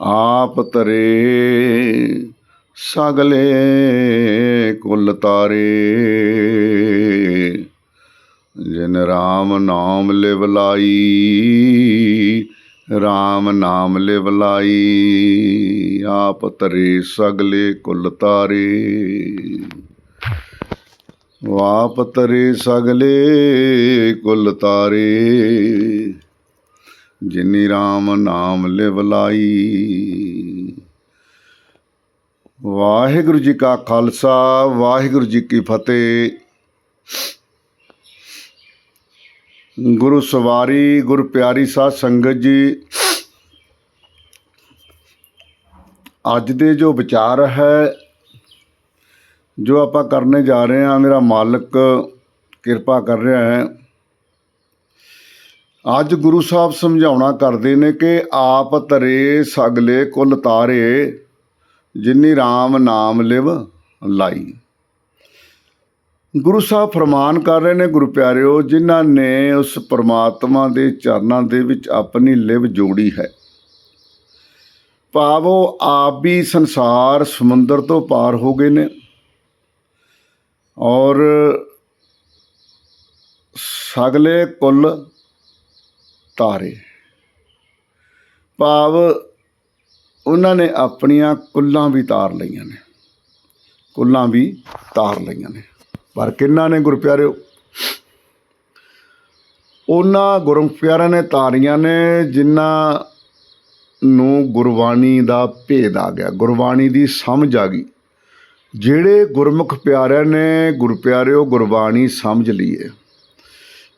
ਆਪ ਤਰੇ ਸਗਲੇ ਕੁਲ ਤਾਰੇ। ਜਿਨ ਰਾਮ ਨਾਮ ਲਿਵ ਲਾਈ, ਰਾਮ ਨਾਮ ਲਿਵ ਲਾਈ, ਆਪ ਤਰੇ ਸਗਲੇ ਕੁਲ ਤਾਰੇ। ਵਾਪ ਤਰੇ ਸਗਲੇ ਕੁਲ ਤਾਰੇ। ਜਿਨੀ ਰਾਮ ਨਾਮ ਲਿਵ ਲਾਈ। ਵਾਹਿਗੁਰੂ ਜੀ ਕਾ ਖਾਲਸਾ, ਵਾਹਿਗੁਰੂ ਜੀ ਕੀ ਫਤਿਹ। ਗੁਰੂ ਸਵਾਰੀ, ਗੁਰ ਪਿਆਰੀ ਸਾਧ ਸੰਗਤ ਜੀ, ਅੱਜ ਦੇ ਜੋ ਵਿਚਾਰ ਹੈ, ਜੋ ਆਪਾਂ ਕਰਨੇ ਜਾ ਰਹੇ ਹਾਂ, ਮੇਰਾ ਮਾਲਕ ਕਿਰਪਾ ਕਰ ਰਿਹਾ ਹੈ। ਅੱਜ ਗੁਰੂ ਸਾਹਿਬ ਸਮਝਾਉਣਾ ਕਰਦੇ ਨੇ ਕਿ ਆਪ ਤਰੇ ਸਗਲੇ ਕੁਲ ਤਾਰੇ, ਜਿਨੀ RAM ਨਾਮ ਲਿਵ ਲਾਈ। ਗੁਰੂ ਸਾਹਿਬ ਫਰਮਾਨ ਕਰ ਰਹੇ ਨੇ, ਗੁਰੂ ਪਿਆਰਿਓ, ਜਿਨ੍ਹਾਂ ਨੇ ਉਸ ਪ੍ਰਮਾਤਮਾ ਦੇ ਚਰਨਾਂ ਦੇ ਵਿੱਚ ਆਪਣੀ ਲਿਵ ਜੋੜੀ ਹੈ। ਭਾਵ ਉਹ ਆਪ ਵੀ ਸੰਸਾਰ ਸਮੁੰਦਰ ਤੋਂ ਪਾਰ ਹੋ ਗਏ ਨੇ ਔਰ ਸਗਲੇ ਕੁੱਲ ਤਾਰੇ। ਭਾਵ ਉਹਨਾਂ ਨੇ ਆਪਣੀਆਂ ਕੁੱਲਾਂ ਵੀ ਤਾਰ ਲਈਆਂ ਨੇ। ਕੁੱਲਾਂ ਵੀ ਤਾਰ ਲਈਆਂ ਨੇ। ਪਰ ਕਿੰਨਾ ਨੇ ਗੁਰਪਿਆਰਿਓ? ਉਹਨਾਂ ਗੁਰਪਿਆਰਿਆਂ ਨੇ ਤਾਰੀਆਂ ਨੇ ਜਿਨ੍ਹਾਂ ਨੂੰ ਗੁਰਬਾਣੀ ਦਾ ਭੇਦ ਆ ਗਿਆ। ਗੁਰਬਾਣੀ ਦੀ ਸਮਝ ਆ ਗਈ। ਜਿਹੜੇ ਗੁਰਮੁਖ ਪਿਆਰਿਆਂ ਨੇ ਗੁਰਪਿਆਰਿਓ, ਗੁਰਬਾਣੀ ਸਮਝ ਲਈਏ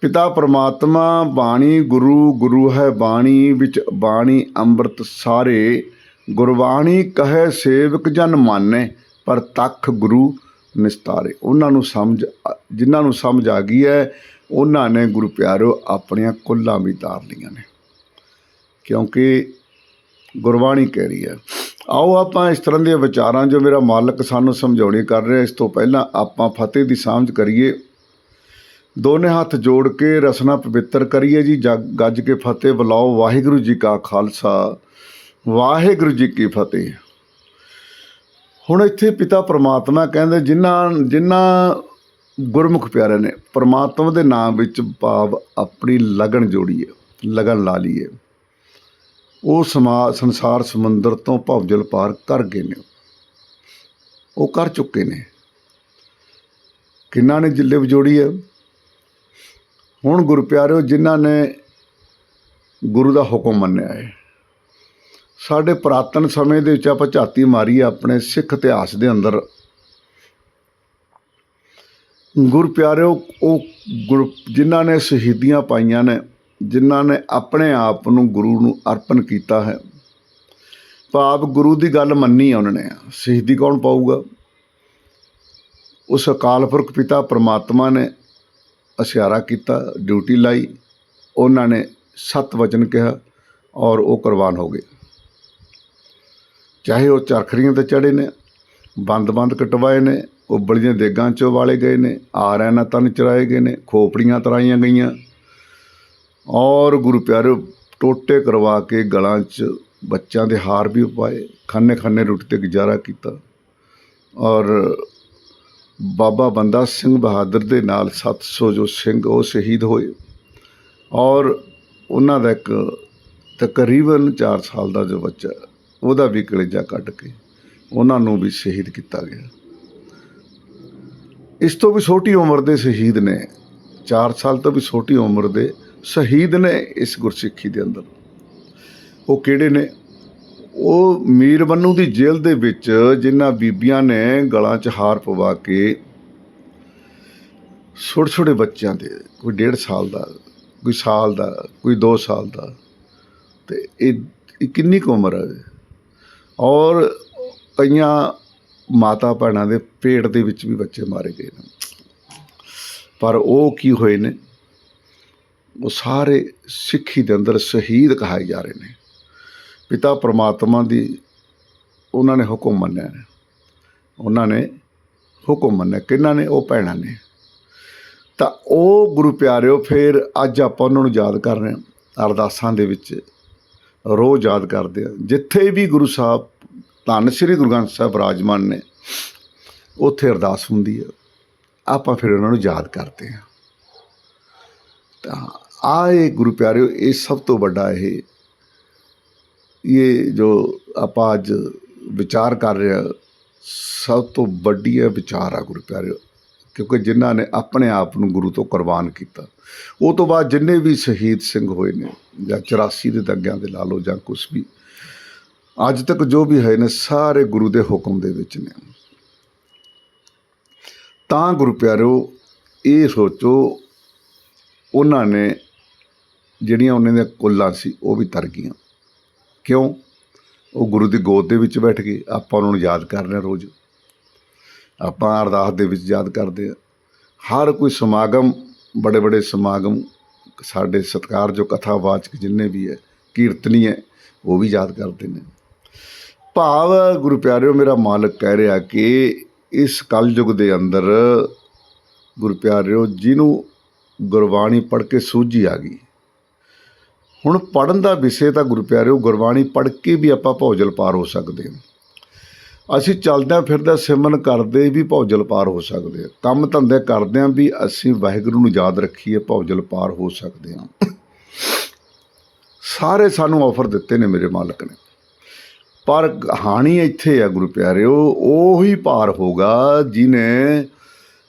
ਪਿਤਾ ਪਰਮਾਤਮਾ, ਬਾਣੀ ਗੁਰੂ ਗੁਰੂ ਹੈ ਬਾਣੀ, ਵਿੱਚ ਬਾਣੀ ਅੰਮ੍ਰਿਤ ਸਾਰੇ। ਗੁਰਬਾਣੀ ਕਹੇ ਸੇਵਕ ਜਨ ਮਾਨੇ, ਪਰ ਤਖ ਗੁਰੂ ਨਿਸਤਾਰੇ। ਉਹਨਾਂ ਨੂੰ ਸਮਝ, ਜਿਨ੍ਹਾਂ ਨੂੰ ਸਮਝ ਆ ਗਈ ਹੈ, ਉਹਨਾਂ ਨੇ ਗੁਰੂ ਪਿਆਰਿਓ ਆਪਣੀਆਂ ਕੁੱਲਾਂ ਵੀ ਤਾਰ ਲਈਆਂ ਨੇ। ਕਿਉਂਕਿ ਗੁਰਬਾਣੀ ਕਹਿ ਰਹੀ ਹੈ, ਆਓ ਆਪਾਂ ਇਸ ਤਰ੍ਹਾਂ ਦੇ ਵਿਚਾਰਾਂ ਜੋ ਮੇਰਾ ਮਾਲਕ ਸਾਨੂੰ ਸਮਝਾਉਣੀ ਕਰ ਰਿਹਾ, ਇਸ ਤੋਂ ਪਹਿਲਾਂ ਆਪਾਂ ਫਤਿਹ ਦੀ ਸਾਂਝ ਕਰੀਏ। ਦੋਨੇ ਹੱਥ ਜੋੜ ਕੇ ਰਸਨਾ ਪਵਿੱਤਰ ਕਰੀਏ ਜੀ, ਜਗ ਗੱਜ ਕੇ ਫਤਿਹ, ਬੁਲਾਓ ਵਾਹਿਗੁਰੂ ਜੀ ਕਾ ਖਾਲਸਾ, ਵਾਹਿਗੁਰੂ ਜੀ ਕੀ ਫਤਿਹ। ਹੁਣ ਇੱਥੇ ਪਿਤਾ ਪ੍ਰਮਾਤਮਾ ਕਹਿੰਦੇ, ਜਿਨ੍ਹਾਂ ਜਿਨ੍ਹਾਂ ਗੁਰਮੁਖ ਪਿਆਰੇ ਨੇ, ਪ੍ਰਮਾਤਮਾ ਦੇ ਨਾਮ ਵਿੱਚ ਭਾਵ ਆਪਣੀ ਲਗਨ ਜੋੜੀਏ, ਲਗਨ ਲਾ ਲਈਏ। ਉਹ ਸਮਾ, ਸੰਸਾਰ ਸਮੁੰਦਰ ਤੋਂ ਭਵਜਲ ਪਾਰ ਕਰ ਗਏ ਨੇ। ਉਹ ਕਰ ਚੁੱਕੇ ਨੇ। ਕਿੰਨਾ ਨੇ ਜਿੱਲੇ ਵਿਜੋੜੀ ਹੈ? ਹੁਣ ਗੁਰੂ ਪਿਆਰਿਓ ਜਿਨ੍ਹਾਂ ਨੇ ਗੁਰੂ ਦਾ ਹੁਕਮ ਮੰਨਿਆ ਹੈ ਸਾਡੇ ਪ੍ਰਾਤਨ ਸਮੇਂ ਦੇ ਵਿੱਚ ਆਪਾਂ ਝਾਤੀ ਮਾਰੀ ਆਪਣੇ ਸਿੱਖ ਇਤਿਹਾਸ ਦੇ ਅੰਦਰ। ਗੁਰ ਪਿਆਰਿਓ ਉਹ ਗੁਰ, ਜਿਨ੍ਹਾਂ ਨੇ ਸ਼ਹੀਦੀਆਂ ਪਾਈਆਂ ਨੇ, ਜਿਨ੍ਹਾਂ ਨੇ ਆਪਣੇ ਆਪ ਨੂੰ ਗੁਰੂ ਨੂੰ ਅਰਪਣ ਕੀਤਾ ਹੈ, ਭਾਵ ਗੁਰੂ ਦੀ ਗੱਲ ਮੰਨੀ ਉਹਨਾਂ ਨੇ। ਸ਼ਹੀਦੀ ਕੌਣ ਪਾਊਗਾ? ਉਸ ਅਕਾਲ ਪੁਰਖ ਪਿਤਾ ਪ੍ਰਮਾਤਮਾ ਨੇ ਅਸਿਆਰਾ ਕੀਤਾ, ਡਿਊਟੀ ਲਾਈ, ਉਹਨਾਂ ਨੇ ਸਤ ਵਚਨ ਕਿਹਾ ਔਰ ਉਹ ਕੁਰਬਾਨ ਹੋ ਗਏ। ਚਾਹੇ ਉਹ ਚਰਖੜੀਆਂ ਤੇ ਚੜੇ ਨੇ, ਬੰਦ-ਬੰਦ ਕਟਵਾਏ ਨੇ, ਉਬਲੀਆਂ ਦੇਗਾਂ ਚੋਂ ਵਾਲੇ ਗਏ ਨੇ ਆਰਿਆਂ ਨਾਲ ਤਨ ਚਰਾਏ ਗਏ ਨੇ, ਖੋਪੜੀਆਂ ਤਰਾਈਆਂ ਗਈਆਂ। ਔਰ ਗੁਰੂ ਪਿਆਰੇ ਟੋਟੇ ਕਰਵਾ ਕੇ ਗਲਾਂ 'ਚ ਬੱਚਿਆਂ ਦੇ ਹਾਰ ਵੀ ਪਾਏ ਖਾਨੇ ਖਾਨੇ ਰੋਟੀ ਤੇ ਗੁਜ਼ਾਰਾ ਕੀਤਾ। ਔਰ ਬਾਬਾ ਬੰਦਾ ਸਿੰਘ ਬਹਾਦਰ ਦੇ ਨਾਲ 700 ਜੋ ਸਿੰਘ ਉਹ ਸ਼ਹੀਦ ਹੋਏ ਔਰ ਉਹਨਾਂ ਦਾ ਇੱਕ ਤਕਰੀਬਨ 4 ਸਾਲ ਦਾ ਜੋ ਬੱਚਾ ਉਹਦਾ ਵੀ ਕਲੇਜਾ ਕੱਢ ਕੇ ਉਹਨਾਂ ਨੂੰ ਵੀ ਸ਼ਹੀਦ ਕੀਤਾ ਗਿਆ। ਇਸ ਤੋਂ ਵੀ ਛੋਟੀ ਉਮਰ ਦੇ ਸ਼ਹੀਦ ਨੇ 4 ਸਾਲ ਤੋਂ ਵੀ ਛੋਟੀ ਉਮਰ ਦੇ ਸ਼ਹੀਦ ਨੇ ਇਸ ਗੁਰਸਿੱਖੀ ਦੇ ਅੰਦਰ। ਉਹ ਕਿਹੜੇ ਨੇ? ਉਹ ਮੀਰ ਬੰਨੂ ਦੀ ਜੇਲ੍ਹ ਦੇ ਵਿੱਚ ਜਿਨ੍ਹਾਂ ਬੀਬੀਆਂ ਨੇ ਗਲਾਂ 'ਚ ਹਾਰ ਪਵਾ ਕੇ ਛੋਟੇ ਛੋਟੇ ਬੱਚਿਆਂ ਦੇ, ਕੋਈ 1.5 ਸਾਲ ਦਾ, ਕੋਈ ਸਾਲ ਦਾ, ਕੋਈ 2 ਸਾਲ ਦਾ, ਤੇ ਇਹ ਇਹ ਕਿੰਨੀ ਕੁ ਉਮਰ ਹੈ? ਔਰ ਕਈਆਂ ਮਾਤਾ ਭੈਣਾਂ ਦੇ ਪੇਟ ਦੇ ਵਿੱਚ ਵੀ ਬੱਚੇ ਮਾਰੇ ਗਏ ਨੇ। ਪਰ ਉਹ ਕੀ ਹੋਏ ਨੇ? ਉਹ ਸਾਰੇ ਸਿੱਖੀ ਦੇ ਅੰਦਰ ਸ਼ਹੀਦ ਕਹਾਏ ਜਾ ਰਹੇ ਨੇ। ਪਿਤਾ ਪਰਮਾਤਮਾ ਦੀ ਉਹਨਾਂ ਨੇ ਹੁਕਮ ਮੰਨਿਆ ਉਹਨਾਂ ਨੇ ਹੁਕਮ ਮੰਨਿਆ। ਕਿਹਨਾਂ ਨੇ? ਉਹ ਭੈਣਾਂ ਨੇ। ਤਾਂ ਉਹ ਗੁਰੂ ਪਿਆਰਿਓ, ਫਿਰ ਅੱਜ ਆਪਾਂ ਉਹਨਾਂ ਨੂੰ ਯਾਦ ਕਰ ਰਹੇ ਹਾਂ, ਅਰਦਾਸਾਂ ਦੇ ਵਿੱਚ ਰੋਜ਼ ਯਾਦ ਕਰਦੇ ਆ ਜਿੱਥੇ ਵੀ ਗੁਰੂ ਸਾਹਿਬ, ਧੰਨ ਸ੍ਰੀ ਗੁਰੂ ਗ੍ਰੰਥ ਸਾਹਿਬ ਵਿਰਾਜਮਾਨ ਨੇ, ਉੱਥੇ ਅਰਦਾਸ ਹੁੰਦੀ ਹੈ। ਆਪਾਂ ਫਿਰ ਉਹਨਾਂ ਨੂੰ ਯਾਦ ਕਰਦੇ ਹਾਂ। ਤਾਂ ਆ ਇਹ ਗੁਰੂ ਪਿਆਰਿਓ, ਇਹ ਸਭ ਤੋਂ ਵੱਡਾ ਇਹ ਇਹ ਜੋ ਆਪਾਂ ਅੱਜ ਵਿਚਾਰ ਕਰ ਰਹੇ ਹਾਂ, ਸਭ ਤੋਂ ਵੱਡੀ ਇਹ ਵਿਚਾਰ ਆ ਗੁਰੂ ਪਿਆਰਿਓ, ਕਿਉਂਕਿ ਜਿਨ੍ਹਾਂ ਨੇ ਆਪਣੇ ਆਪ ਨੂੰ ਗੁਰੂ ਤੋਂ ਕੁਰਬਾਨ ਕੀਤਾ। ਉਹ ਤੋਂ ਬਾਅਦ ਜਿੰਨੇ ਵੀ ਸ਼ਹੀਦ ਸਿੰਘ ਹੋਏ ਨੇ, ਜਾਂ 84 ਦੇ ਦੰਗਿਆਂ ਦੇ ਲਾ ਲਓ ਜਾਂ ਕੁਛ ਵੀ, ਅੱਜ ਤੱਕ ਜੋ ਵੀ ਹੈ ਨੇ, ਸਾਰੇ ਗੁਰੂ ਦੇ ਹੁਕਮ ਦੇ ਵਿੱਚ ਨੇ। ਤਾਂ ਗੁਰੂ ਪਿਆਰਿਓ, ਇਹ ਸੋਚੋ, ਉਹਨਾਂ ਨੇ ਜਿਹੜੀਆਂ ਉਹਨਾਂ ਦੀਆਂ ਕੁੱਲਾਂ ਸੀ, ਉਹ ਵੀ ਤਰ ਗਈਆਂ। ਕਿਉਂ? ਉਹ ਗੁਰੂ ਦੀ ਗੋਦ ਦੇ ਵਿੱਚ ਬੈਠ ਗਏ। ਆਪਾਂ ਉਹਨਾਂ ਨੂੰ ਯਾਦ ਕਰ ਰਹੇ ਹਾਂ ਰੋਜ਼। ਆਪਾਂ ਅਰਦਾਸ ਦੇ ਵਿੱਚ ਯਾਦ ਕਰਦੇ ਆ ਹਰ ਕੋਈ ਸਮਾਗਮ, ਬੜੇ ਬੜੇ ਸਮਾਗਮ, ਸਾਡੇ ਸਤਿਕਾਰਯੋਗ ਕਥਾਵਾਚਕ ਜਿੰਨੇ ਵੀ ਹੈ, ਕੀਰਤਨੀ ਹੈ, ਉਹ ਵੀ ਯਾਦ ਕਰਦੇ ਨੇ। ਭਾਵ ਗੁਰੂ ਪਿਆਰਿਓ, ਮੇਰਾ ਮਾਲਕ ਕਹਿ ਰਿਹਾ ਕਿ ਇਸ ਕਲਯੁਗ ਦੇ ਅੰਦਰ ਗੁਰੂ ਪਿਆਰਿਓ, ਜਿਹਨੂੰ ਗੁਰਬਾਣੀ ਪੜ੍ਹ ਕੇ ਸੂਝੀ ਆ ਗਈ। ਹੁਣ ਪੜਨ ਦਾ ਵਿਸ਼ੇ ਤਾਂ ਗੁਰੂ ਪਿਆਰਿਓ ਗੁਰਬਾਣੀ ਪੜ੍ਹ ਕੇ ਵੀ ਆਪਾਂ ਭੌਜਲ ਪਾਰ ਹੋ ਸਕਦੇ ਹਾਂ। ਅਸੀਂ ਚੱਲਦਿਆਂ ਫਿਰਦਿਆਂ ਸਿਮਰਨ ਕਰਦੇ ਵੀ ਭੌਜਲ ਪਾਰ ਹੋ ਸਕਦੇ ਹਾਂ। ਕੰਮ ਧੰਦੇ ਕਰਦਿਆਂ ਵੀ ਅਸੀਂ ਵਾਹਿਗੁਰੂ ਨੂੰ ਯਾਦ ਰੱਖੀਏ, ਭੌਜਲ ਪਾਰ ਹੋ ਸਕਦੇ ਹਾਂ। ਸਾਰੇ ਸਾਨੂੰ ਆਫਰ ਦਿੱਤੇ ਨੇ ਮੇਰੇ ਮਾਲਕ ਨੇ। ਪਰ ਕਹਾਣੀ ਇੱਥੇ ਆ ਗੁਰੂ ਪਿਆਰਿਓ ਉਹੀ ਪਾਰ ਹੋਗਾ ਜਿਨੇ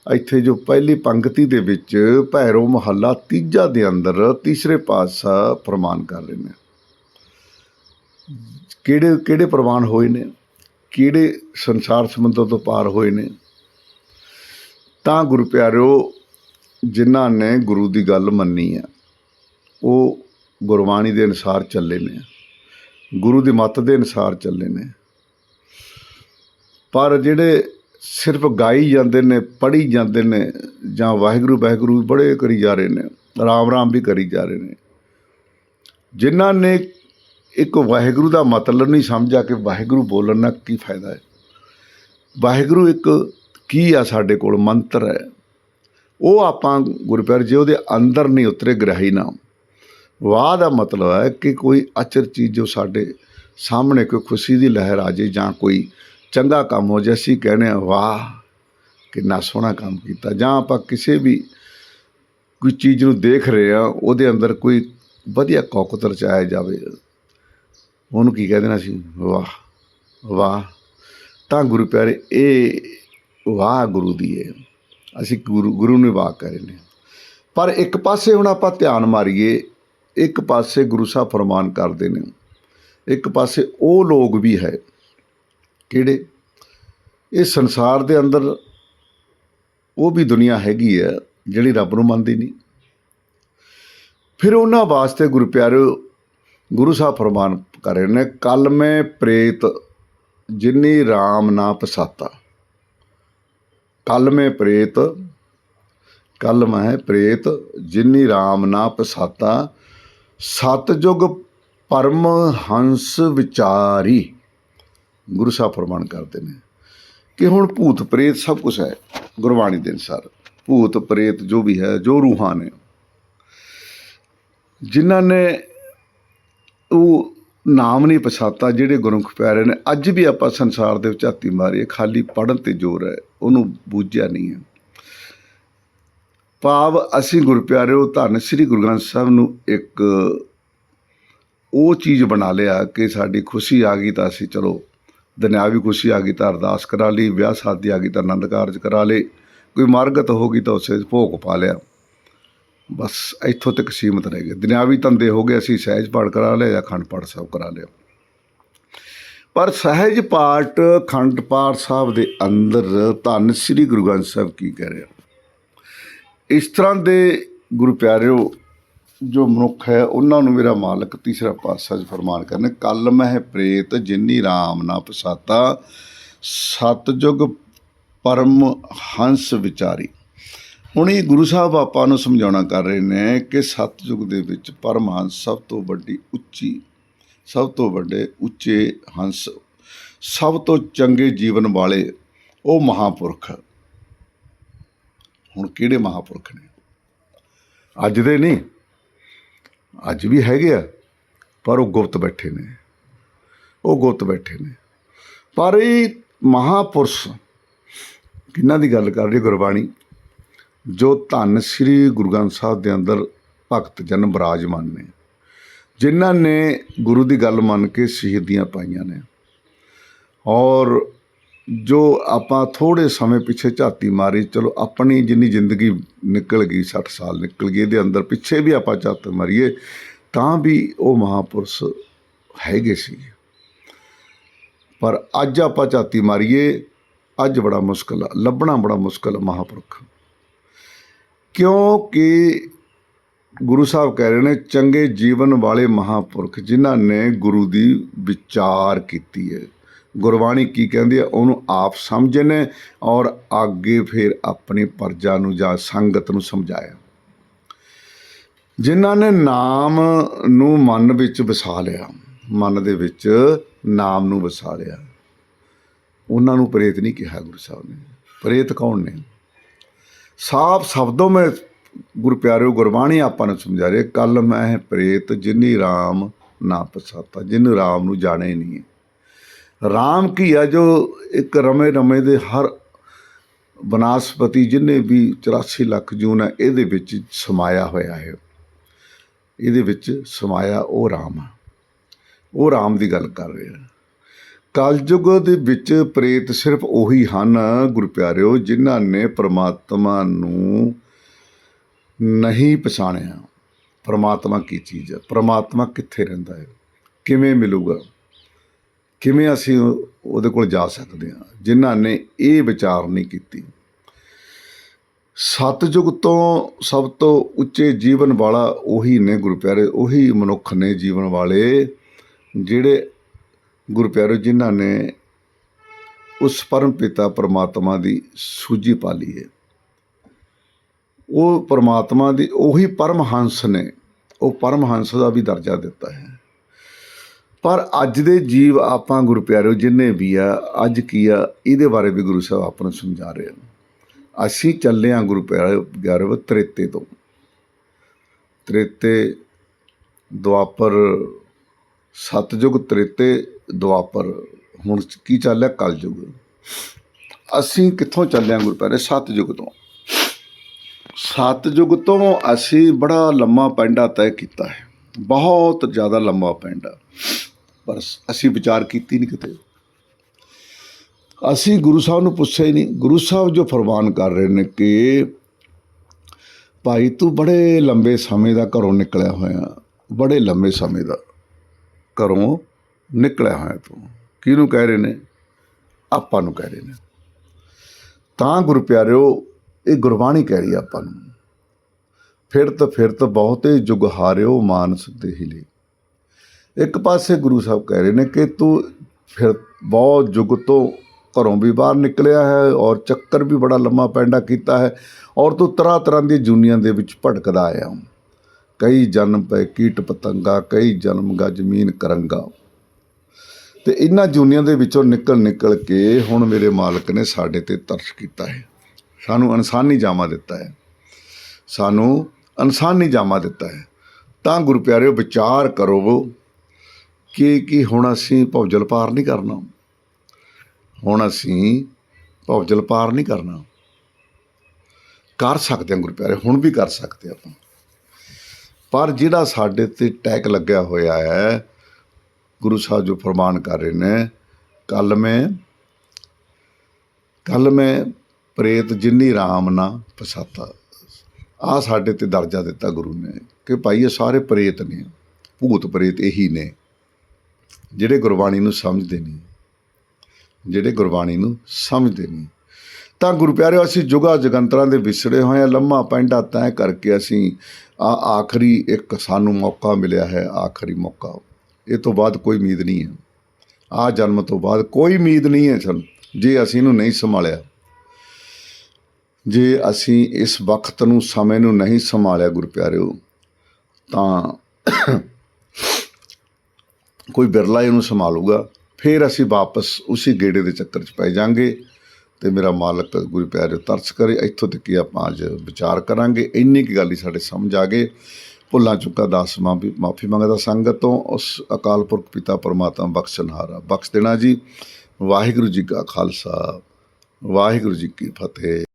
ਇੱਥੇ ਜੋ ਪਹਿਲੀ ਪੰਕਤੀ ਦੇ ਵਿੱਚ ਭੈਰੋ ਮਹੱਲਾ ਤੀਜਾ ਦੇ ਅੰਦਰ ਤੀਸਰੇ ਪਾਤਸ਼ਾਹ ਫਰਮਾਨ ਕਰ ਰਹੇ ਨੇ। ਕਿਹੜੇ ਕਿਹੜੇ ਪ੍ਰਵਾਨ ਹੋਏ ਨੇ? ਕਿਹੜੇ ਸੰਸਾਰ ਸਮੁੰਦਰ ਤੋਂ ਪਾਰ ਹੋਏ ਨੇ? ਤਾਂ ਗੁਰੂ ਪਿਆਰਿਓ, ਜਿਨ੍ਹਾਂ ਨੇ ਗੁਰੂ ਦੀ ਗੱਲ ਮੰਨੀ ਆ, ਉਹ ਗੁਰਬਾਣੀ ਦੇ ਅਨੁਸਾਰ ਚੱਲੇ ਨੇ, ਗੁਰੂ ਦੀ ਮੱਤ ਦੇ ਅਨੁਸਾਰ ਚੱਲੇ ਨੇ। ਪਰ ਜਿਹੜੇ ਸਿਰਫ ਗਾਈ ਜਾਂਦੇ ਨੇ, ਪੜ੍ਹੀ ਜਾਂਦੇ ਨੇ ਜਾਂ ਵਾਹਿਗੁਰੂ ਵਾਹਿਗੁਰੂ ਬੜੇ ਕਰੀ ਜਾ ਰਹੇ ਨੇ, ਰਾਮ ਰਾਮ ਵੀ ਕਰੀ ਜਾ ਰਹੇ ਨੇ। ਜਿਨ੍ਹਾਂ ਨੇ ਇੱਕ ਵਾਹਿਗੁਰੂ ਦਾ ਮਤਲਬ ਨਹੀਂ ਸਮਝਿਆ ਕਿ ਵਾਹਿਗੁਰੂ ਬੋਲਣ ਨਾਲ ਕੀ ਫਾਇਦਾ ਹੈ। ਵਾਹਿਗੁਰੂ ਇੱਕ ਕੀ ਆ ਸਾਡੇ ਕੋਲ? ਮੰਤਰ ਹੈ। ਉਹ ਆਪਾਂ ਗੁਰਪਿਆਰ, ਜੇ ਉਹਦੇ ਅੰਦਰ ਨਹੀਂ ਉਤਰੇ ਗ੍ਰਹਿ ਨਾਮ ਵਾਹ ਦਾ ਮਤਲਬ ਹੈ ਕਿ ਕੋਈ ਅਚਰ ਚੀਜ਼ ਜੋ ਸਾਡੇ ਸਾਹਮਣੇ ਕੋਈ ਖੁਸ਼ੀ ਦੀ ਲਹਿਰ ਆ ਜੇ ਜਾਂ ਕੋਈ ਚੰਗਾ ਕੰਮ ਹੋ ਜੇ, ਅਸੀਂ ਕਹਿੰਦੇ ਹਾਂ, ਵਾਹ, ਕਿੰਨਾ ਸੋਹਣਾ ਕੰਮ ਕੀਤਾ। ਜਾਂ ਆਪਾਂ ਕਿਸੇ ਵੀ ਕੋਈ ਚੀਜ਼ ਨੂੰ ਦੇਖ ਰਹੇ ਆ ਉਹਦੇ ਅੰਦਰ ਕੋਈ ਵਧੀਆ ਕੌਕਤ ਰਚਾਇਆ ਜਾਵੇ, ਉਹਨੂੰ ਕੀ ਕਹਿ ਦੇਣਾ ਸੀ ਵਾਹ ਵਾਹ। ਤਾਂ ਗੁਰੂ ਪਿਆਰੇ, ਇਹ ਵਾਹ ਗੁਰੂ ਦੀ ਹੈ। ਅਸੀਂ ਗੁਰੂ ਗੁਰੂ ਨੂੰ ਵਾਹ ਕਰ ਰਹੇ ਨੇ ਪਰ ਇੱਕ ਪਾਸੇ ਹੁਣ ਆਪਾਂ ਧਿਆਨ ਮਾਰੀਏ, ਇੱਕ ਪਾਸੇ ਗੁਰੂ ਸਾਹਿਬ ਫਰਮਾਨ ਕਰਦੇ ਨੇ, ਇੱਕ ਪਾਸੇ ਉਹ ਲੋਕ ਵੀ ਹੈ ਕਿਹੜੇ ਇਹ ਸੰਸਾਰ ਦੇ ਅੰਦਰ ਉਹ ਵੀ ਦੁਨੀਆ ਹੈਗੀ ਹੈ ਜਿਹੜੀ ਰੱਬ ਨੂੰ ਮੰਨਦੀ ਨਹੀਂ। ਫਿਰ ਉਹਨਾਂ ਵਾਸਤੇ ਗੁਰੂ ਪਿਆਰਿਓ ਗੁਰੂ ਸਾਹਿਬ ਫਰਮਾਨ ਕਰ ਰਹੇ ਨੇ ਕਲ ਮੈਂ ਪ੍ਰੇਤ ਜਿਨੀ RAM ਨਾ ਪਸਾਤਾ। ਕਲ ਮੈਂ ਪ੍ਰੇਤ ਕਲ ਮੈਂ ਪ੍ਰੇਤ ਜਿਨੀ RAM ਨਾ ਪਸਾਤਾ। ਸਤਜੁਗ ਪਰਮ ਹੰਸ ਵਿਚਾਰੀ। ਗੁਰੂ ਸਾਹਿਬ ਫਰਮਾਨ ਕਰਦੇ ਨੇ ਕਿ ਹੁਣ ਭੂਤ ਪ੍ਰੇਤ ਸਭ ਕੁਝ ਹੈ, ਗੁਰਬਾਣੀ ਦੇ ਅਨੁਸਾਰ। ਭੂਤ ਪ੍ਰੇਤ ਜੋ ਵੀ ਹੈ, ਜੋ ਰੂਹਾਂ ਨੇ। ਜਿਨ੍ਹਾਂ ਨੇ ਉਹ ਨਾਮ ਨਹੀਂ ਪਛਾਤਾ, ਜਿਹੜੇ ਗੁਰਮੁਖ ਪਿਆਰੇ ਨੇ, ਅੱਜ ਵੀ ਆਪਾਂ ਸੰਸਾਰ ਦੇ ਵਿੱਚ ਹਾਤੀ ਮਾਰੀਏ, ਖਾਲੀ ਪੜਨ ਤੇ ਜ਼ੋਰ ਹੈ, ਉਹਨੂੰ ਬੂਝਿਆ ਨਹੀਂ ਹੈ। ਭਾਵ ਅਸੀਂ ਗੁਰ ਪਿਆਰਿਓ ਧੰਨ ਸ੍ਰੀ ਗੁਰੂ ਗ੍ਰੰਥ ਸਾਹਿਬ ਨੂੰ ਇੱਕ ਉਹ ਚੀਜ਼ ਬਣਾ ਲਿਆ ਕਿ ਸਾਡੀ ਖੁਸ਼ੀ ਆ ਗਈ ਤਾਂ ਅਸੀਂ ਚਲੋ ਦੁਨਿਆਵੀ ਖੁਸ਼ੀ ਆ ਗਈ ਤਾਂ ਅਰਦਾਸ ਕਰਾ ਲਈ, ਵਿਆਹ ਸ਼ਾਦੀ ਆ ਗਈ ਤਾਂ ਆਨੰਦ ਕਾਰਜ ਕਰਾ ਲਏ। ਕੋਈ ਮਾਰਗਤ ਹੋ ਗਈ ਤਾਂ ਉਸੇ ਭੋਗ ਪਾ ਲਿਆ। ਬਸ ਇੱਥੋਂ ਤੱਕ ਸੀਮਤ ਰਹਿ ਗਏ। ਦੁਨਿਆਵੀ ਧੰਦੇ ਹੋ ਗਏ, ਅਸੀਂ ਸਹਿਜ ਪਾਠ ਕਰਾ ਲਿਆ ਜਾਂ ਖੰਡ ਪਾਠ ਸਾਹਿਬ ਕਰਾ ਲਿਆ। ਪਰ ਸਹਿਜ ਪਾਠ, ਖੰਡ ਪਾਠ ਸਾਹਿਬ ਦੇ ਅੰਦਰ ਧੰਨ ਸ੍ਰੀ ਗੁਰੂ ਗ੍ਰੰਥ ਸਾਹਿਬ ਕੀ ਕਹਿ ਰਿਹਾ? ਇਸ ਤਰ੍ਹਾਂ ਦੇ ਗੁਰੂ ਪਿਆਰਿਓ ਜੋ ਮਨੁੱਖ ਹੈ, ਉਹਨਾਂ ਨੂੰ ਮੇਰਾ ਮਾਲਕ ਤੀਸਰਾ ਪਾਤਸ਼ਾਹ ਜੀ ਫਰਮਾਨ ਕਰਨੇ ਕਲ ਮਹਿ ਪ੍ਰੇਤ ਜਿਨੀ RAM ਨਾ ਪਸਾਤਾ ਸਤਜੁਗ ਪਰਮ ਹੰਸ ਵਿਚਾਰੀ। ਹੁਣ ਇਹ ਗੁਰੂ ਸਾਹਿਬ ਆਪਾਂ ਨੂੰ ਸਮਝਾਉਣਾ ਕਰ ਰਹੇ ਨੇ ਕਿ ਸਤਜੁਗ ਦੇ ਵਿੱਚ ਪਰਮ ਹੰਸ ਸਭ ਤੋਂ ਵੱਡੀ ਉੱਚੀ, ਸਭ ਤੋਂ ਵੱਡੇ ਉੱਚੇ ਹੰਸ, ਸਭ ਤੋਂ ਚੰਗੇ ਜੀਵਨ ਵਾਲੇ ਉਹ ਮਹਾਪੁਰਖ। ਹੁਣ ਕਿਹੜੇ ਮਹਾਪੁਰਖ ਨੇ? ਅੱਜ ਦੇ ਨਹੀਂ। ਅੱਜ ਵੀ ਹੈਗੇ ਆ, ਪਰ ਉਹ ਗੁਪਤ ਬੈਠੇ ਨੇ। ਉਹ ਗੁਪਤ ਬੈਠੇ ਨੇ। ਪਰ ਇਹ ਮਹਾਪੁਰਸ਼ ਕਿਹਨਾਂ ਦੀ ਗੱਲ ਕਰ ਰਹੀ ਗੁਰਬਾਣੀ? ਜੋ ਧੰਨ ਸ੍ਰੀ ਗੁਰੂ ਗ੍ਰੰਥ ਸਾਹਿਬ ਦੇ ਅੰਦਰ ਭਗਤ ਜਨ ਬਿਰਾਜਮਾਨ ਨੇ, ਜਿਨ੍ਹਾਂ ਨੇ ਗੁਰੂ ਦੀ ਗੱਲ ਮੰਨ ਕੇ ਸ਼ਹੀਦੀਆਂ ਪਾਈਆਂ ਨੇ। ਔਰ ਜੋ ਆਪਾਂ ਥੋੜ੍ਹੇ ਸਮੇਂ ਪਿੱਛੇ ਝਾਤੀ ਮਾਰੀ, ਚਲੋ ਆਪਣੀ ਜਿੰਨੀ ਜ਼ਿੰਦਗੀ ਨਿਕਲ ਗਈ 60 ਸਾਲ ਨਿਕਲ ਗਈ, ਇਹਦੇ ਅੰਦਰ ਪਿੱਛੇ ਵੀ ਆਪਾਂ ਝਾਤ ਮਾਰੀਏ, ਤਾਂ ਵੀ ਉਹ ਮਹਾਪੁਰਸ਼ ਹੈਗੇ ਸੀ। ਪਰ ਅੱਜ ਆਪਾਂ ਝਾਤੀ ਮਾਰੀਏ, ਅੱਜ ਬੜਾ ਮੁਸ਼ਕਲ ਆ, ਲੱਭਣਾ ਬੜਾ ਮੁਸ਼ਕਲ ਆ ਮਹਾਪੁਰਖ। ਕਿਉਂਕਿ ਗੁਰੂ ਸਾਹਿਬ ਕਹਿ ਰਹੇ ਨੇ, ਚੰਗੇ ਜੀਵਨ ਵਾਲੇ ਮਹਾਪੁਰਖ ਜਿਨ੍ਹਾਂ ਨੇ ਗੁਰੂ ਦੀ ਵਿਚਾਰ ਕੀਤੀ ਹੈ ਗੁਰਬਾਣੀ ਕੀ ਕਹਿੰਦੀ ਹੈ? ਉਹਨੂੰ ਆਪ ਸਮਝੇ ਨੇ ਔਰ ਅੱਗੇ ਫਿਰ ਆਪਣੀ ਪਰਜਾ ਨੂੰ ਜਾਂ ਸੰਗਤ ਨੂੰ ਸਮਝਾਇਆ। ਜਿਨ੍ਹਾਂ ਨੇ ਨਾਮ ਨੂੰ ਮਨ ਵਿੱਚ ਵਸਾ ਲਿਆ, ਮਨ ਦੇ ਵਿੱਚ ਨਾਮ ਨੂੰ ਵਸਾ ਲਿਆ, ਉਹਨਾਂ ਨੂੰ ਪ੍ਰੇਤ ਨਹੀਂ ਕਿਹਾ ਗੁਰੂ ਸਾਹਿਬ ਨੇ। ਪ੍ਰੇਤ ਕੌਣ ਨੇ? ਸਾਫ਼ ਸ਼ਬਦੋਂ ਮੈਂ ਗੁਰੂ ਪਿਆਰਿਓ, ਗੁਰਬਾਣੀ ਆਪਾਂ ਨੂੰ ਸਮਝਾ ਰਹੇ ਕੱਲ ਮੈਂ ਪ੍ਰੇਤ ਜਿਨੀ RAM ਨਾ ਪਛਾਤਾ, ਜਿਨ RAM ਨੂੰ ਜਾਣੇ ਨਹੀਂ। ਹੈ RAM ਕੀ ਆ ਜੋ ਇੱਕ ਰਮੇ ਰਮੇ ਦੇ ਹਰ ਬਨਾਸਪਤੀ ਜਿੰਨੇ ਵੀ 84 ਲੱਖ ਜੂਨ ਹੈ, ਇਹਦੇ ਵਿੱਚ ਸਮਾਇਆ ਹੋਇਆ ਹੈ। ਇਹਦੇ ਵਿੱਚ ਸਮਾਇਆ ਉਹ ਰਾਮ ਆ ਉਹ ਰਾਮ ਦੀ ਗੱਲ ਕਰ ਰਹੇ ਹਾਂ। ਕਲਯੁਗ ਦੇ ਵਿੱਚ ਪ੍ਰੇਤ ਸਿਰਫ ਉਹੀ ਹਨ, ਗੁਰੂ ਪਿਆਰਿਓ, ਜਿਨ੍ਹਾਂ ਨੇ ਪ੍ਰਮਾਤਮਾ ਨੂੰ ਨਹੀਂ ਪਛਾਣਿਆ। ਪ੍ਰਮਾਤਮਾ ਕੀ ਚੀਜ਼ ਹੈ? ਪ੍ਰਮਾਤਮਾ ਕਿੱਥੇ ਰਹਿੰਦਾ ਹੈ? ਕਿਵੇਂ ਮਿਲੂਗਾ? ਕਿਵੇਂ ਅਸੀਂ ਉਹਦੇ ਕੋਲ ਜਾ ਸਕਦੇ ਹਾਂ? ਜਿਨ੍ਹਾਂ ਨੇ ਇਹ ਵਿਚਾਰ ਨਹੀਂ ਕੀਤੀ। ਸਤਜੁਗ ਤੋਂ ਸਭ ਤੋਂ ਉੱਚੇ ਜੀਵਨ ਵਾਲਾ ਉਹੀ ਨੇ ਗੁਰੂ ਪਿਆਰੇ, ਉਹੀ ਮਨੁੱਖ ਨੇ ਜੀਵਨ ਵਾਲੇ ਜਿਹੜੇ ਗੁਰੂ ਪਿਆਰੇ ਜਿਨ੍ਹਾਂ ਨੇ ਉਸ ਪਰਮ ਪਿਤਾ ਪਰਮਾਤਮਾ ਦੀ ਸੂਝੀ ਪਾਲੀ ਹੈ। ਉਹ ਪਰਮਾਤਮਾ ਦੀ, ਉਹੀ ਪਰਮਹੰਸ ਨੇ, ਉਹ ਪਰਮਹੰਸ ਦਾ ਵੀ ਦਰਜਾ ਦਿੱਤਾ ਹੈ। ਪਰ ਅੱਜ ਦੇ ਜੀਵ ਆਪਾਂ ਗੁਰੂ ਪਿਆਰਿਓ ਜਿੰਨੇ ਵੀ ਆ, ਅੱਜ ਕੀ ਆ, ਇਹਦੇ ਬਾਰੇ ਵੀ ਗੁਰੂ ਸਾਹਿਬ ਆਪਾਂ ਨੂੰ ਸਮਝਾ ਰਹੇ ਹਨ। ਅਸੀਂ ਚੱਲੇ ਆ ਗੁਰੂ ਪਿਆਰਿਓ ਗਿਆਰਵ ਤ੍ਰੇਤੇ ਤੋਂ। ਤ੍ਰੇਤੇ ਦੁਆਪਰ, ਸਤਜੁਗ ਤ੍ਰੇਤੇ ਦੁਆਪਰ। ਹੁਣ ਕੀ ਚੱਲਿਆ ਕਲਯੁਗ। ਅਸੀਂ ਕਿੱਥੋਂ ਚੱਲੇ ਆ ਗੁਰੂ ਪਿਆਰੇ ਸਤਜੁਗ ਤੋਂ। ਸਤਜੁਗ ਤੋਂ ਅਸੀਂ ਬੜਾ ਲੰਮਾ ਪੈਂਡਾ ਤੈਅ ਕੀਤਾ ਹੈ। ਬਹੁਤ ਜ਼ਿਆਦਾ ਲੰਮਾ ਪੈਂਡਾ। ਪਰ ਅਸੀਂ ਵਿਚਾਰ ਕੀਤੀ ਨਹੀਂ ਕਿਤੇ। ਅਸੀਂ ਗੁਰੂ ਸਾਹਿਬ ਨੂੰ ਪੁੱਛਿਆ ਹੀ ਨਹੀਂ ਗੁਰੂ ਸਾਹਿਬ ਜੋ ਫਰਮਾਨ ਕਰ ਰਹੇ ਨੇ ਕਿ ਭਾਈ ਤੂੰ ਬੜੇ ਲੰਬੇ ਸਮੇਂ ਦਾ ਘਰੋਂ ਨਿਕਲਿਆ ਹੋਇਆ। ਬੜੇ ਲੰਬੇ ਸਮੇਂ ਦਾ ਘਰੋਂ ਨਿਕਲਿਆ ਹੋਇਆ ਤੂੰ। ਕਿਹਨੂੰ ਕਹਿ ਰਹੇ ਨੇ? ਆਪਾਂ ਨੂੰ ਕਹਿ ਰਹੇ ਨੇ। ਤਾਂ ਗੁਰੂ ਪਿਆਰਿਓ ਇਹ ਗੁਰਬਾਣੀ ਕਹਿ ਰਹੀ ਆ ਆਪਾਂ ਨੂੰ। ਫਿਰਤ ਫਿਰਤ ਬਹੁਤੇ ਜੁਗਹਾਰਿਓ ਮਾਨਸ ਦੇਹੀ ਲਈ। ਇੱਕ ਪਾਸੇ ਗੁਰੂ ਸਾਹਿਬ ਕਹਿ ਰਹੇ ਨੇ ਕਿ ਤੂੰ ਫਿਰ ਬਹੁਤ ਜੁਗ ਤੋਂ ਘਰੋਂ ਵੀ ਬਾਹਰ ਨਿਕਲਿਆ ਹੈ ਔਰ ਚੱਕਰ ਵੀ ਬੜਾ ਲੰਮਾ ਪੈਂਡਾ ਕੀਤਾ ਹੈ ਔਰ ਤੂੰ ਤਰ੍ਹਾਂ ਤਰ੍ਹਾਂ ਦੀ ਜੁਨੀਆਂ ਦੇ ਵਿੱਚ ਭਟਕਦਾ ਆਇਆ ਕਈ ਜਨਮ ਪਏ ਕੀਟ ਪਤੰਗਾ, ਕਈ ਜਨਮ ਗਾ, ਜ਼ਮੀਨ ਕਰੰਗਾ। ਤੇ ਇਹਨਾਂ ਜੂਨੀਆਂ ਦੇ ਵਿੱਚੋਂ ਨਿਕਲ ਨਿਕਲ ਕੇ ਹੁਣ ਮੇਰੇ ਮਾਲਕ ਨੇ ਸਾਡੇ ਤੇ ਤਰਸ ਕੀਤਾ ਹੈ। ਸਾਨੂੰ ਇਨਸਾਨੀ ਜਾਮਾ ਦਿੱਤਾ ਹੈ। ਸਾਨੂੰ ਇਨਸਾਨੀ ਜਾਮਾ ਦਿੱਤਾ ਹੈ। ਤਾਂ ਗੁਰੂ ਪਿਆਰਿਓ ਵਿਚਾਰ ਕਰੋ। ਕਿ ਕਿ ਹੁਣ ਅਸੀਂ ਭੌਜਲ ਪਾਰ ਨਹੀਂ ਕਰਨਾ। ਹੁਣ ਅਸੀਂ ਭੌਜਲ ਪਾਰ ਨਹੀਂ ਕਰਨਾ। ਕਰ ਸਕਦੇ ਹਾਂ ਗੁਰੂ ਪਿਆਰੇ, ਹੁਣ ਵੀ ਕਰ ਸਕਦੇ ਆਪਾਂ। ਪਰ ਜਿਹੜਾ ਸਾਡੇ ਤੇ ਟੈਕ ਲੱਗਿਆ ਹੋਇਆ ਹੈ, ਗੁਰੂ ਸਾਹਿਬ ਜੋ ਫਰਮਾਨ ਕਰ ਰਹੇ ਨੇ ਕੱਲ ਮੈਂ ਕੱਲ ਮੈਂ ਪ੍ਰੇਤ ਜਿੰਨੀ ਰਾਮ ਨਾ ਪਛਾਤਾ। ਆ ਸਾਡੇ ਤੇ ਦਰਜਾ ਦਿੱਤਾ ਗੁਰੂ ਨੇ ਕਿ ਭਾਈ ਇਹ ਸਾਰੇ ਪ੍ਰੇਤ ਨੇ, ਭੂਤ ਪ੍ਰੇਤ ਇਹੀ ਨੇ। ਜਿਹੜੇ ਗੁਰਬਾਣੀ ਨੂੰ ਸਮਝਦੇ ਨਹੀਂ, ਜਿਹੜੇ ਗੁਰਬਾਣੀ ਨੂੰ ਸਮਝਦੇ ਨਹੀਂ। ਤਾਂ ਗੁਰੂ ਪਿਆਰਿਓ, ਅਸੀਂ ਜੁਗਾ ਜਗੰਤਰਾਂ ਦੇ ਵਿਸੜੇ ਹੋਏ ਆ ਲੰਮਾ ਪੈਂਡਾ ਤੈਅ ਕਰਕੇ ਅਸੀਂ ਆ ਆਖਰੀ ਇੱਕ ਸਾਨੂੰ ਮੌਕਾ ਮਿਲਿਆ ਹੈ, ਆਖਰੀ ਮੌਕਾ। ਇਹ ਤੋਂ ਬਾਅਦ ਕੋਈ ਉਮੀਦ ਨਹੀਂ ਹੈ। ਆ ਜਨਮ ਤੋਂ ਬਾਅਦ ਕੋਈ ਉਮੀਦ ਨਹੀਂ ਹੈ ਸਾਨੂੰ, ਜੇ ਅਸੀਂ ਇਹਨੂੰ ਨਹੀਂ ਸੰਭਾਲਿਆ। ਜੇ ਅਸੀਂ ਇਸ ਵਕਤ ਨੂੰ ਸਮੇਂ ਨੂੰ ਨਹੀਂ ਸੰਭਾਲਿਆ ਗੁਰੂ ਪਿਆਰਿਓ, ਤਾਂ ਕੋਈ ਬਿਰਲਾ ਇਹਨੂੰ ਸੰਭਾਲੂਗਾ, ਫਿਰ ਅਸੀਂ ਵਾਪਸ ਉਸੇ ਗੇੜੇ ਦੇ ਚੱਕਰ 'ਚ ਪੈ ਜਾਾਂਗੇ ਤੇ ਮੇਰਾ ਮਾਲਕ ਗੁਰੂ ਪਿਆਰੇ ਤਰਸ ਕਰੇ, ਇੱਥੋਂ ਤੱਕ ਹੀ ਆਪਾਂ ਅੱਜ ਵਿਚਾਰ ਕਰਾਂਗੇ। ਇੰਨੀ ਕੀ ਗੱਲ ਹੀ ਸਾਡੇ ਸਮਝ ਆ ਗਏ। ਭੁੱਲਾਂ ਚੁੱਕਾ ਦਾਸ ਮਾਂ ਵੀ, ਮਾਫੀ ਮੰਗਦਾ ਸੰਗਤ ਤੋਂ, ਉਸ ਅਕਾਲ ਪੁਰਖ ਪਿਤਾ ਪਰਮਾਤਮਾ ਬਖਸ਼ਣਹਾਰਾ ਬਖਸ਼ ਦੇਣਾ ਜੀ। ਵਾਹਿਗੁਰੂ ਜੀ ਕਾ ਖਾਲਸਾ, ਵਾਹਿਗੁਰੂ ਜੀ ਕੀ ਫਤਿਹ।